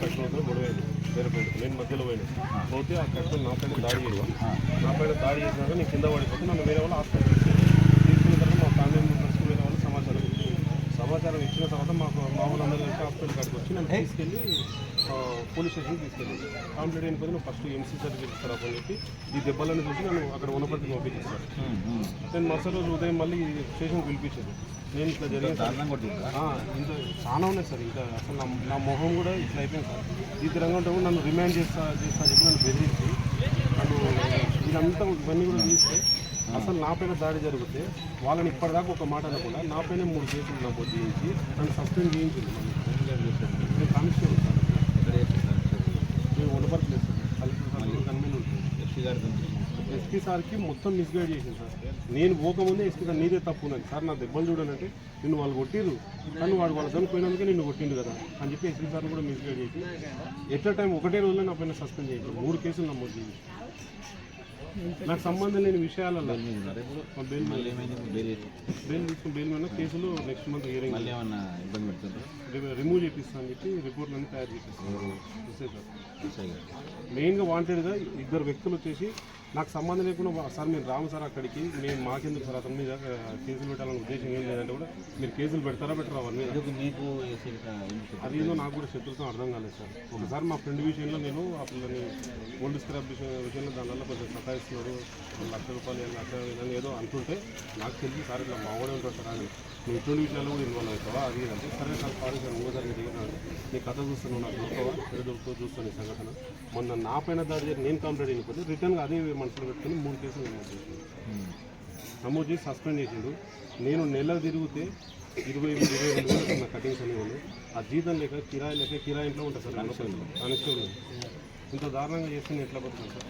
కట్నంతో గొడవైంది వేరే పోయింది నేను మధ్యలో పోయినా. పోతే ఆ కట్నం నా పైన దాడి చేయడం నా పైన దాడి చేసినాక నేను కింద పడిపోతే నన్ను వేరే వాళ్ళు హాస్పిటల్ వచ్చి నన్ను తీసుకెళ్ళి పోలీస్ స్టేషన్కి తీసుకెళ్ళి. కంప్లీట్ అయిన పోతే నువ్వు ఫస్ట్ ఎంసీ సర్టిఫికేట్ ఇస్తారా అని చెప్పి ఈ దెబ్బలను చూసి నన్ను అక్కడ ఉన్నప్పటికీ పంపించేస్తారు నేను మరుసటి రోజు ఉదయం మళ్ళీ స్టేషన్కి పిలిపించారు. నేను ఇట్లా జరిగింది ఇంకా చాలా ఉన్నాయి సార్. ఇంకా అసలు నా నా మొహం కూడా ఇట్లా అయిపోయింది సార్. ఈ తిరంగా నన్ను రిమాండ్ చేస్తా చేస్తా చెప్పి నన్ను బెదిరించి నన్ను ఇదంతా ఇవన్నీ కూడా చూస్తే అసలు నా పైన దాడి జరిగితే వాళ్ళని ఇప్పటిదాకా ఒక మాట అనకుండా నా పైన మూడు కేసులు నమోదు చేయించి నన్ను సస్పెండ్ చేయించింది. నేను సార్ సార్? నేను ఉండబడలేదు సార్ సార్ కన్వీన్ ఉంటుంది ఎస్పీ గారి గురించి ఎస్పీ సార్కి మొత్తం మిస్గైడ్ చేసింది సార్. నేను పోకముందే ఎస్పీ గారు నీదే తప్పు ఉన్నది. సార్ నా దెబ్బలు చూడనంటే నిన్ను వాళ్ళు కొట్టిరు కానీ వాడు వాళ్ళ దాన్ని పోయినందుకే నిన్ను కొట్టిండు కదా. అని చెప్పి ఎస్పీ సార్ కూడా మిస్గైడ్ చేసి ఎట్ టైం ఒకటే రోజులో నా పైన సస్పెండ్ చేయించారు. మూడు కేసులు నమోదు చేసి నాకు సంబంధం లేని విషయాలలో బెయిల్ తీసుకుని బెయిల్ మీద కేసులు నెక్స్ట్ మంత్ హియరింగ్ ఇబ్బంది రిమూవ్ చేపిస్తా అని చెప్పి రిపోర్ట్లన్నీ తయారు చేపిస్తాను. మెయిన్గా వాంటెడ్గా ఇద్దరు వ్యక్తులు వచ్చేసి నాకు సంబంధం లేకుండా సార్ మీరు రాము సార్ అక్కడికి మేము మాకెందుకు సార్ అతని మీద కేసులు పెట్టాలనే ఉద్దేశం ఏం లేదంటే కూడా మీరు కేసులు పెడతారా పెట్టరా అవన్నీ మీకు ఎస్ఐ అది ఏదో నాకు కూడా శత్రుత్వం అర్థం కాలేదు సార్. ఒకసారి మా ఫ్రెండ్ విషయంలో నేను పిల్లని ఓల్డ్ స్క్రాప్ విషయం విషయంలో దానివల్ల కొంచెం సతాయిస్తున్నాడు. ఒక లక్ష రూపాయలు ఏం లక్ష ఏదో అంటుంటే నాకు తెలిసి సార్ ఇట్లా మావాడే ఉంటాడు సార్ అని. నువ్వు ఇటువంటి విషయాల్లో కూడా ఇన్వాల్వ్ అవుతావా? అది అంటే సరే సార్ సారీ సార్ ఇంకోసారి మీరు దిగినాడు నీ కథ చూస్తాను నాకు దొరకవా? దొరుకుతో చూస్తాను ఈ సంఘటన. మొన్న నా పైన దాడి చేసి నేను కంప్లైంట్ అయిపోతే రిటర్న్గా అదే మనసులో పెట్టుకుని మూడు కేసులు నమోదు చేసిండు. నమోదు చేసి సస్పెండ్ చేసిండు. నేను నెల తిరిగితే ఇరవై ఇరవై రెండు వేలు నా కటింగ్స్ అనేవాళ్ళు. ఆ జీతం లేక కిరాయి లేక కిరాయి ఇంట్లో ఉంటుంది సార్. కానిస్టేబుల్ ఇంత దారుణంగా చేస్తే ఎట్లా బతుకుతాను సార్?